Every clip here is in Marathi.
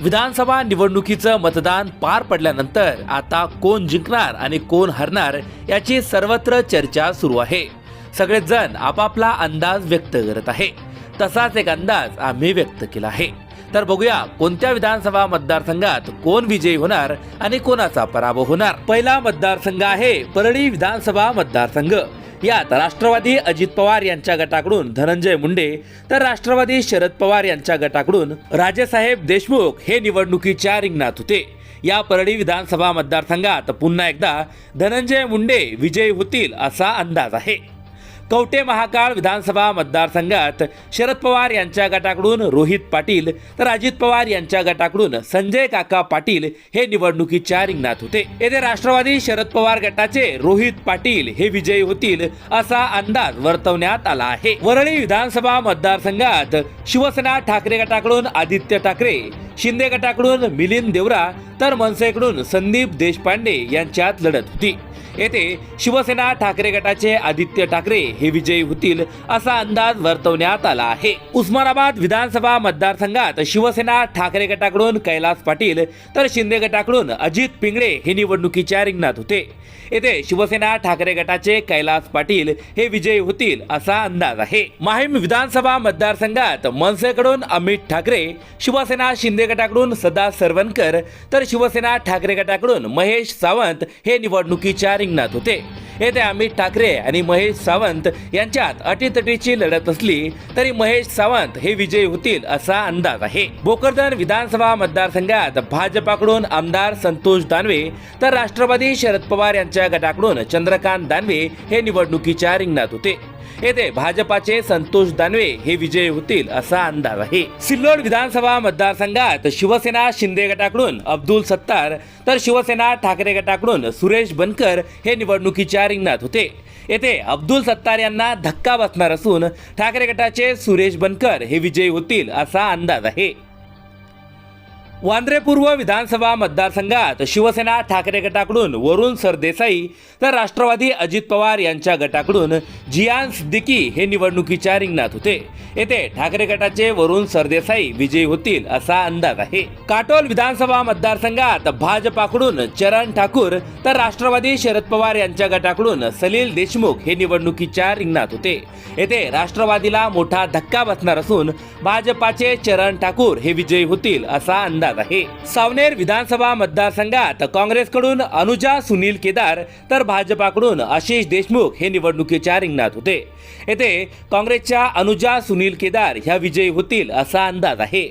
विधानसभा निवडणुकीचं मतदान पार पडल्यानंतर आता कोण जिंकणार आणि कोण हरणार याची सर्वत्र चर्चा सुरू आहे. सगळेच जण आपापला अंदाज व्यक्त करत आहे. तसाच एक अंदाज आम्ही व्यक्त केला आहे. तर बघूया कोणत्या विधानसभा मतदारसंघात कोण विजयी होणार आणि कोणाचा पराभव होणार. पहिला मतदारसंघ आहे परळी विधानसभा मतदारसंघ. यात राष्ट्रवादी अजित पवार यांच्या गटाकडून धनंजय मुंडे तर राष्ट्रवादी शरद पवार यांच्या गटाकडून राजेसाहेब देशमुख हे निवडणुकीच्या रिंगणात होते. या परळी विधानसभा मतदारसंघात पुन्हा एकदा धनंजय मुंडे विजयी होतील असा अंदाज आहे. कवटे महाकाळ विधानसभा मतदारसंघात शरद पवार यांच्या गटाकडून रोहित पाटील तर अजित पवार यांच्या गटाकडून संजय काका पाटील हे निवडणुकीच्या रिंगणात होते. येथे राष्ट्रवादी शरद पवार गटाचे रोहित पाटील हे विजयी होतील असा अंदाज वर्तवण्यात आला आहे. वरळी विधानसभा मतदारसंघात शिवसेना ठाकरे गटाकडून आदित्य ठाकरे शिंदे गटाकडून मिलिंद देवरा तर मनसेकडून संदीप देशपांडे यांच्यात लढत होती. येथे शिवसेना ठाकरे गटाचे आदित्य ठाकरे हे विजयी होतील असा अंदाज वर्तवण्यात आला आहे. उस्मानाबाद विधानसभा मतदारसंघात शिवसेना ठाकरे गटाकडून कैलास पाटील तर शिंदे गटाकडून अजित पिंगळे हे निवडणुकीच्या रिंगणात होते. येथे शिवसेना ठाकरे गटाचे कैलास पाटील हे विजयी होतील असा अंदाज आहे. माहीम विधानसभा मतदारसंघात मनसेकडून अमित ठाकरे शिवसेना शिंदे गटाकडून सदा सरवणकर तर शिवसेना ठाकरे गटाकडून महेश सावंत हे निवडणुकीच्या रिंगणात होते. येथे अमित ठाकरे आणि महेश सावंत यांच्यात अटीतटीची लढत असली तरी महेश सावंत हे विजयी होतील असा अंदाज आहे. भोकरदन विधानसभा मतदारसंघात भाजपाकडून आमदार संतोष दानवे तर राष्ट्रवादी शरद पवार यांच्या गटाकडून चंद्रकांत दानवे हे निवडणुकीच्या रिंगणात होते. येथे भाजपाचे संतोष दानवे हे विजयी होतील असा अंदाज आहे सिल्लोड विधानसभा मतदारसंघात शिवसेना शिंदे गटाकडून अब्दुल सत्तार तर शिवसेना ठाकरे गटाकडून सुरेश बनकर हे निवडणुकीच्या रिंगणात होते. येथे अब्दुल सत्तार यांना धक्का बसणार असून ठाकरे गटाचे सुरेश बनकर हे विजयी होतील असा अंदाज आहे वांद्रे पूर्व विधानसभा मतदारसंघात शिवसेना ठाकरे गटाकडून वरुण सरदेसाई तर राष्ट्रवादी अजित पवार यांच्या गटाकडून जियान सिद्दीकी हे निवडणुकीच्या रिंगणात होते. येथे ठाकरे गटाचे वरुण सरदेसाई विजयी होतील असा अंदाज आहे. काटोल विधानसभा मतदारसंघात भाजपाकडून चरण ठाकूर तर राष्ट्रवादी शरद पवार यांच्या गटाकडून सलील देशमुख हे निवडणुकीच्या रिंगणात होते. येथे राष्ट्रवादीला मोठा धक्का बसणार असून भाजपाचे चरण ठाकूर हे विजयी होतील असा अंदाज आहे. सावनेर विधानसभा मतदारसंघात काँग्रेसकडून अनुजा सुनील केदार तर भाजपाकडून आशिष देशमुख हे निवडणुकीच्या रिंगणात होते. येथे काँग्रेसच्या अनुजा सुनील केदार ह्या विजयी होतील असा अंदाज आहे.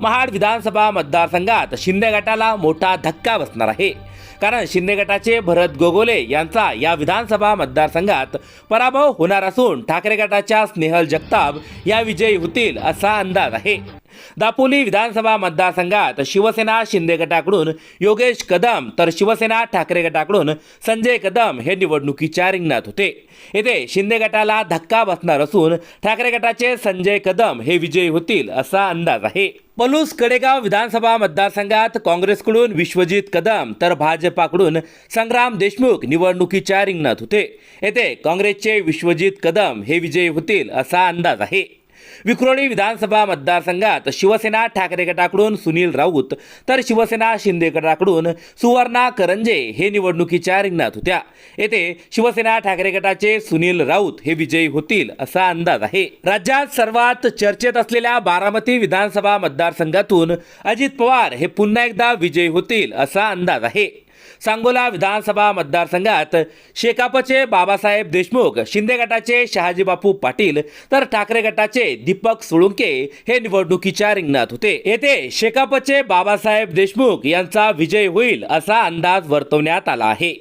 महाड विधानसभा मतदारसंघात शिंदे गटाला मोठा धक्का बसणार आहे. कारण शिंदे गटाचे भरत गोगोले यांचा या विधानसभा मतदारसंघात पराभव होणार असून ठाकरे गटाच्या स्नेहल जगताप या विजयी होतील असा अंदाज आहे. दापोली विधानसभा मतदारसंघात शिवसेना शिंदे गटाकडून योगेश कदम तर शिवसेना ठाकरे गटाकडून संजय कदम हे निवडणुकीच्या रिंगणात होते. येथे शिंदे गटाला धक्का बसणार असून ठाकरे गटाचे संजय कदम हे विजयी होतील असा अंदाज आहे. पलूस कडेगाव विधानसभा मतदारसंघात काँग्रेसकडून विश्वजित कदम तर भाजपाकडून संग्राम देशमुख निवडणुकीच्या रिंगणात होते. येथे काँग्रेसचे विश्वजित कदम हे विजयी होतील असा अंदाज आहे. विक्रोळी विधानसभा मतदारसंघात शिवसेना ठाकरे गटाकडून सुनील राऊत तर शिवसेना शिंदे गटाकडून सुवर्णा करंजे हे निवडणुकीच्या रिंगणात होत्या. येथे शिवसेना ठाकरे गटाचे सुनील राऊत हे विजयी होतील असा अंदाज आहे. राज्यात सर्वात चर्चेत असलेल्या बारामती विधानसभा मतदारसंघातून अजित पवार हे पुन्हा एकदा विजयी होतील असा अंदाज आहे. सांगोला विधानसभा मतदारसंघात शेकापचे बाबासाहेब देशमुख शिंदे गटाचे शहाजीबापू पाटील तर ठाकरे गटाचे दीपक सोळुंके हे निवडणुकीच्या रिंगणात होते. येथे शेकापचे बाबासाहेब देशमुख यांचा विजय होईल असा अंदाज वर्तवण्यात आला आहे.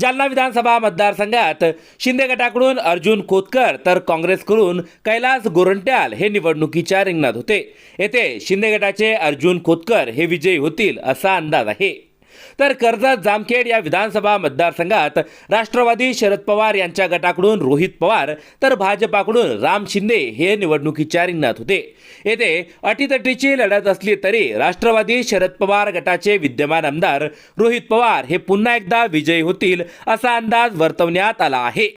जालना विधानसभा मतदारसंघात शिंदे गटाकडून अर्जुन खोतकर तर काँग्रेसकडून कैलास गोरंट्याल हे निवडणुकीच्या रिंगणात होते. येथे शिंदे गटाचे अर्जुन खोतकर हे विजयी होतील असा अंदाज आहे. तर कर्जत जामखेड या विधानसभा मतदारसंघात राष्ट्रवादी शरद पवार यांच्या गटाकडून रोहित पवार तर भाजपाकडून राम शिंदे हे निवडणुकीच्या रिंगणात होते. येथे अटीतटीची लढत असली तरी राष्ट्रवादी शरद पवार गटाचे विद्यमान आमदार रोहित पवार हे पुन्हा एकदा विजयी होतील असा अंदाज वर्तवण्यात आला आहे.